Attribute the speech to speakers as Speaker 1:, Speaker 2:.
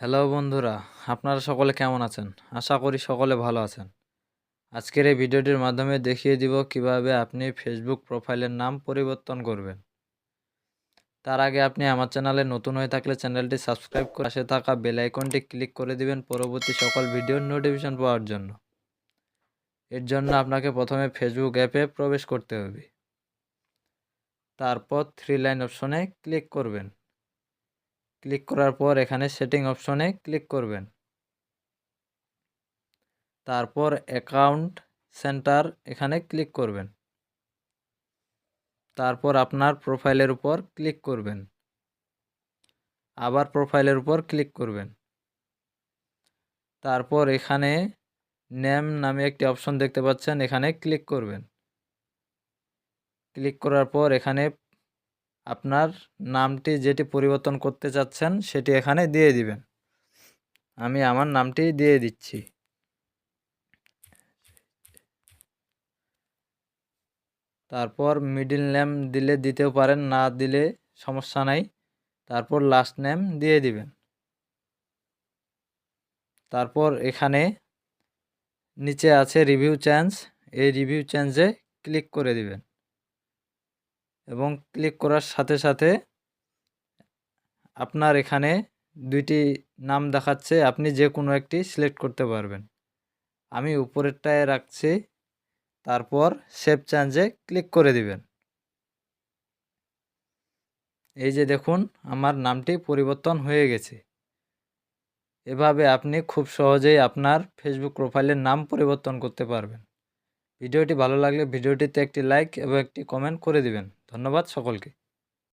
Speaker 1: Hello বন্ধুরা, আপনারা সকলে কেমন আছেন? আশা করি সকলে ভালো আছেন। আজকের এই ভিডিওটির মাধ্যমে দেখিয়ে দিব কীভাবে আপনি ফেসবুক প্রোফাইলের নাম পরিবর্তন করবেন। তার আগে আপনি আমার চ্যানেলে নতুন হয়ে থাকলে চ্যানেলটি সাবস্ক্রাইব করে পাশে থাকা বেল আইকনটি ক্লিক করে দিবেন পরবর্তী সকল ভিডিওর নোটিফিকেশন পাওয়ার জন্য। এর জন্য আপনাকে প্রথমে ফেসবুক অ্যাপে প্রবেশ করতে হবে। তারপর থ্রি লাইন অপশনে ক্লিক করবেন। ক্লিক করার পর এখানে সেটিং অপশনে ক্লিক করবেন। তারপর অ্যাকাউন্ট সেন্টার এখানে ক্লিক করবেন। তারপর আপনার প্রোফাইলের উপর ক্লিক করবেন। আবার প্রোফাইলের উপর ক্লিক করবেন। তারপর এখানে নেম নামে একটি অপশন দেখতে পাচ্ছেন, এখানে ক্লিক করবেন। ক্লিক করার পর এখানে আপনার নামটি যেটি পরিবর্তন করতে চাচ্ছেন, সেটি এখানে দিয়ে দিবেন। আমি আমার নামটি দিয়ে দিচ্ছি। তারপর মিডিল নেম দিলে দিতেও পারেন, না দিলে সমস্যা নাই। তারপর লাস্ট নেম দিয়ে দিবেন। তারপর এখানে নিচে আছে রিভিউ চেঞ্জ এই রিভিউ চেঞ্জে ক্লিক করে দিবেন। এবং ক্লিক করার সাথে সাথে আপনার এখানে দুইটি নাম দেখাচ্ছে, আপনি যে কোনো একটি সিলেক্ট করতে পারবেন। আমি উপরেরটায় রাখছি, তারপর সেভ চেঞ্জে ক্লিক করে দিবেন। এই যে দেখুন, আমার নামটি পরিবর্তন হয়ে গেছে। এভাবে আপনি খুব সহজেই আপনার ফেসবুক প্রোফাইলের নাম পরিবর্তন করতে পারবেন। ভিডিওটি ভালো লাগলে ভিডিওটিতে একটি লাইক এবং একটি কমেন্ট করে দিবেন। ধন্যবাদ সকলকে।